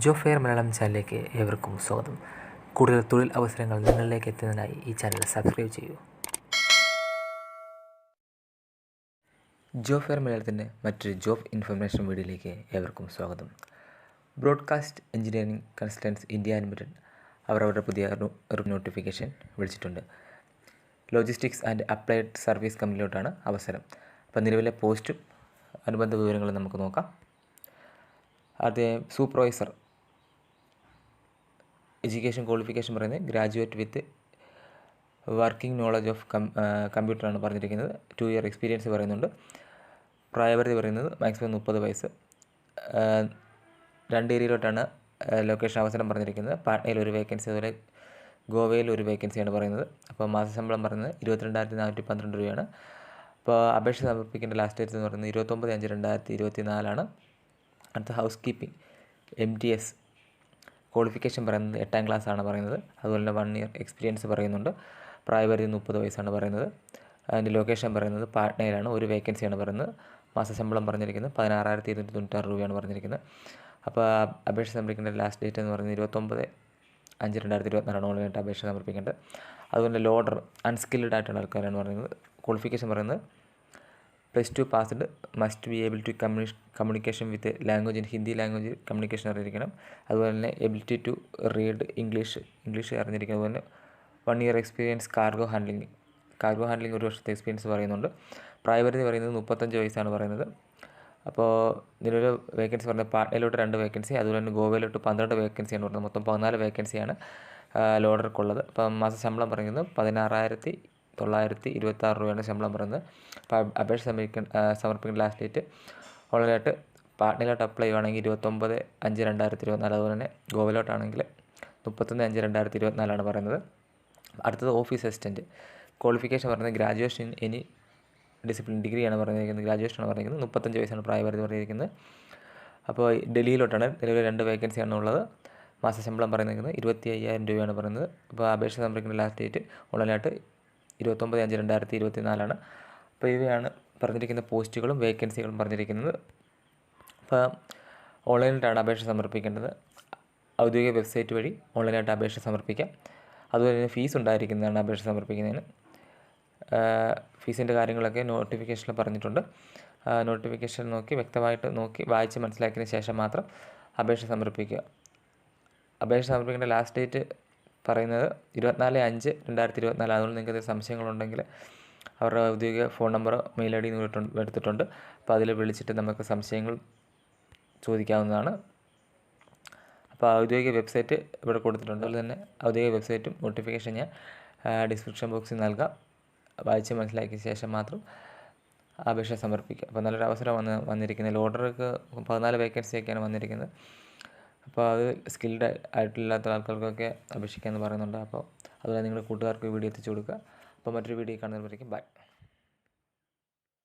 ജോ fair Malayalam ചാനലിലേക്ക് ഏവർക്കും സ്വാഗതം. കൂടുതൽ തൊഴിൽ അവസരങ്ങൾ നിങ്ങളിലേക്ക് എത്തുന്നതിനായി ഈ ചാനൽ സബ്സ്ക്രൈബ് ചെയ്യൂ. ജോ ഫെയർ മലയാളത്തിന്റെ മറ്റൊരു ജോബ് ഇൻഫർമേഷൻ വീഡിയോയിലേക്ക് ഏവർക്കും സ്വാഗതം. Broadcast engineering consultants India limited അവർ അവരുടെ പുതിയ നോട്ടിഫിക്കേഷൻ വിളിച്ചിട്ടുണ്ട്. ലോജിസ്റ്റിക്സ് ആൻഡ് അപ്ലൈഡ് സർവീസ് കമ്പനിയിലോട്ടാണ് അവസരം. അപ്പോൾ നിലവിലെ പോസ്റ്റും അനുബന്ധ വിവരങ്ങളും നമുക്ക് നോക്കാം. അതേ സൂപ്പർവൈസർ എഡ്യൂക്കേഷൻ ക്വാളിഫിക്കേഷൻ പറയുന്നത് graduate with working knowledge of കമ്പ്യൂട്ടറാണ് പറഞ്ഞിരിക്കുന്നത്. ടു ഇയർ എക്സ്പീരിയൻസ് പറയുന്നുണ്ട്. പ്രായപരിധി പറയുന്നത് മാക്സിമം മുപ്പത് വയസ്സ്. രണ്ട് ഏരിയയിലോട്ടാണ് ലൊക്കേഷൻ അവസരം പറഞ്ഞിരിക്കുന്നത്. പാട്നയിൽ ഒരു വേക്കൻസി അതുപോലെ ഗോവയിൽ ഒരു വേക്കൻസിയാണ് പറയുന്നത്. അപ്പോൾ മാസശമ്പളം പറയുന്നത് ഇരുപത്തിരണ്ടായിരത്തി നാനൂറ്റി പന്ത്രണ്ട് രൂപയാണ്. അപ്പോൾ അപേക്ഷ സമർപ്പിക്കേണ്ട ലാസ്റ്റ് ഡേറ്റ് എന്ന് പറയുന്നത് ഇരുപത്തൊമ്പത് അഞ്ച് രണ്ടായിരത്തി ഇരുപത്തി നാലാണ് അടുത്ത housekeeping M T S qualification പറയുന്നത് എട്ടാം ക്ലാസ് ആണ് പറയുന്നത്. അതുപോലെ തന്നെ വൺ ഇയർ എക്സ്പീരിയൻസ് പറയുന്നുണ്ട്. പ്രായപരിധി മുപ്പത് വയസ്സാണ് പറയുന്നത്. അതിന്റെ ലൊക്കേഷൻ പറയുന്നത് പാട്നയിലാണ്. ഒരു വേക്കൻസിയാണ് പറയുന്നത്. മാസശമ്പളം പറഞ്ഞിരിക്കുന്നത്. പതിനാറായിരത്തി ഇരുന്നൂറ്റി തൊണ്ണൂറ്റാറ് രൂപയാണ് പറഞ്ഞിരിക്കുന്നത്. അപ്പോൾ അപേക്ഷ സമർപ്പിക്കേണ്ട ലാസ്റ്റ് ഡേറ്റ് എന്ന് പറയുന്നത് ഇരുപത്തൊമ്പത് അഞ്ച് രണ്ടായിരത്തി ഇരുപത്തിനാലാണ് ഓൺലൈനായിട്ട് അപേക്ഷ സമർപ്പിക്കേണ്ടത്. അതുപോലെ ലോഡർ അൺസ്കിൽഡ് ആയിട്ടുള്ള ആൾക്കാരാണ് പറയുന്നത്. ക്വാളിഫിക്കേഷൻ പറയുന്നത് plus two passed must be able to കമ്മ്യൂണി communication with language in Hindi language communication അറിഞ്ഞിരിക്കണം. അതുപോലെ തന്നെ ability to read English English അറിഞ്ഞിരിക്കണം. അതുപോലെ one year experience cargo handling cargo handling ഒരു വർഷത്തെ എക്സ്പീരിയൻസ് പറയുന്നുണ്ട്. പ്രായപരിധി പറയുന്നത് മുപ്പത്തഞ്ച് വയസ്സാണ് പറയുന്നത്. അപ്പോൾ നിലവിൽ വേക്കൻസി പറഞ്ഞത് പാട്നയിലോട്ട് രണ്ട് വേക്കൻസി അതുപോലെ തന്നെ ഗോവയിലോട്ട് പന്ത്രണ്ട് വേക്കൻസിയാണ് പറഞ്ഞത്. മൊത്തം പതിനാല് വേക്കൻസിയാണ് ലോഡർക്കുള്ളത് അപ്പം മാസ ശമ്പളം പറയുന്നത് പതിനാറായിരത്തി തൊള്ളായിരത്തി ഇരുപത്താറ് രൂപയാണ് ശമ്പളം പറയുന്നത്. അപ്പോൾ അപേക്ഷ സമർപ്പിക്കേണ്ട ലാസ്റ്റ് ഡേറ്റ് ഓൺലൈനായിട്ട് പാട്നയിലോട്ട് അപ്ലൈ ചെയ്യുവാണെങ്കിൽ ഇരുപത്തൊമ്പത് അഞ്ച് രണ്ടായിരത്തി ഇരുപത്തിനാല് അതുപോലെ തന്നെ ഗോവയിലോട്ടാണെങ്കിൽ മുപ്പത്തൊന്ന് അഞ്ച് രണ്ടായിരത്തി ഇരുപത്തിനാലാണ് പറയുന്നത്. അടുത്തത് ഓഫീസ് അസിസ്റ്റന്റ് ക്വാളിഫിക്കേഷൻ പറയുന്നത് ഗ്രാജുവേഷൻ എനി ഡിസിപ്ലിൻ ഡിഗ്രിയാണ് പറഞ്ഞിരിക്കുന്നത്. ഗ്രാജുവേഷനാണ് പറഞ്ഞിരിക്കുന്നത്. മുപ്പത്തഞ്ച് വയസ്സാണ് പ്രായപരിധി പറഞ്ഞിരിക്കുന്നത്. അപ്പോൾ ഡൽഹിയിലോട്ടാണ്. നിലവിൽ രണ്ട് വേക്കൻസിയാണ് ഉള്ളത്. മാസശമ്പളം പറഞ്ഞിരിക്കുന്നത് ഇരുപത്തി അയ്യായിരം രൂപയാണ് പറയുന്നത്. അപ്പോൾ അപേക്ഷ സമർപ്പിക്കുന്ന ലാസ്റ്റ് ഡേറ്റ് ഓൺലൈനായിട്ട് ഇരുപത്തൊമ്പത് അഞ്ച് രണ്ടായിരത്തി ഇരുപത്തി നാലാണ് അപ്പോൾ ഇവയാണ് പറഞ്ഞിരിക്കുന്ന പോസ്റ്റുകളും വേക്കൻസികളും പറഞ്ഞിരിക്കുന്നത്. അപ്പോൾ ഓൺലൈനായിട്ടാണ് അപേക്ഷ സമർപ്പിക്കേണ്ടത്. ഔദ്യോഗിക വെബ്സൈറ്റ് വഴി ഓൺലൈനായിട്ട് അപേക്ഷ സമർപ്പിക്കാം. അതുപോലെ തന്നെ ഫീസ് ഉണ്ടായിരിക്കുന്നതാണ് അപേക്ഷ സമർപ്പിക്കുന്നതിന്. ഫീസിന്റെ കാര്യങ്ങളൊക്കെ നോട്ടിഫിക്കേഷനിൽ പറഞ്ഞിട്ടുണ്ട്. നോട്ടിഫിക്കേഷൻ നോക്കി വ്യക്തമായിട്ട് നോക്കി വായിച്ച് മനസ്സിലാക്കിയതിന് ശേഷം മാത്രം അപേക്ഷ സമർപ്പിക്കുക. അപേക്ഷ സമർപ്പിക്കേണ്ട ലാസ്റ്റ് ഡേറ്റ് പറയുന്നത് ഇരുപത്തിനാല് അഞ്ച് രണ്ടായിരത്തി ഇരുപത്തിനാല് അതുകൊണ്ട് നിങ്ങൾക്ക് സംശയങ്ങളുണ്ടെങ്കിൽ അവരുടെ ഔദ്യോഗിക phone number mail I D എടുത്തിട്ടുണ്ട്. അപ്പോൾ അതിൽ വിളിച്ചിട്ട് നമുക്ക് സംശയങ്ങൾ ചോദിക്കാവുന്നതാണ്. അപ്പോൾ ഔദ്യോഗിക വെബ്സൈറ്റ് ഇവിടെ കൊടുത്തിട്ടുണ്ട്. അതുപോലെ തന്നെ ഔദ്യോഗിക വെബ്സൈറ്റും നോട്ടിഫിക്കേഷൻ ഞാൻ ഡിസ്ക്രിപ്ഷൻ ബോക്സിൽ നൽകാം. വായിച്ച് മനസ്സിലാക്കിയ ശേഷം മാത്രം അപേക്ഷ സമർപ്പിക്കുക. അപ്പോൾ നല്ലൊരു അവസരം വന്ന് വന്നിരിക്കുന്നത്. ഓർഡർക്ക് പതിനാല് വേക്കൻസിയൊക്കെയാണ് വന്നിരിക്കുന്നത്. അപ്പോൾ അത് സ്കിൽഡ് ആയിട്ടില്ലാത്ത ആൾക്കാർക്കൊക്കെ അപേക്ഷിക്കാമെന്ന് പറയുന്നുണ്ട്. അപ്പോൾ അതുപോലെ നിങ്ങളുടെ കൂട്ടുകാർക്ക് വീഡിയോ എത്തിച്ചു കൊടുക്കുക. അപ്പോൾ മറ്റൊരു വീഡിയോ കാണുന്നവരേക്കും ബൈ.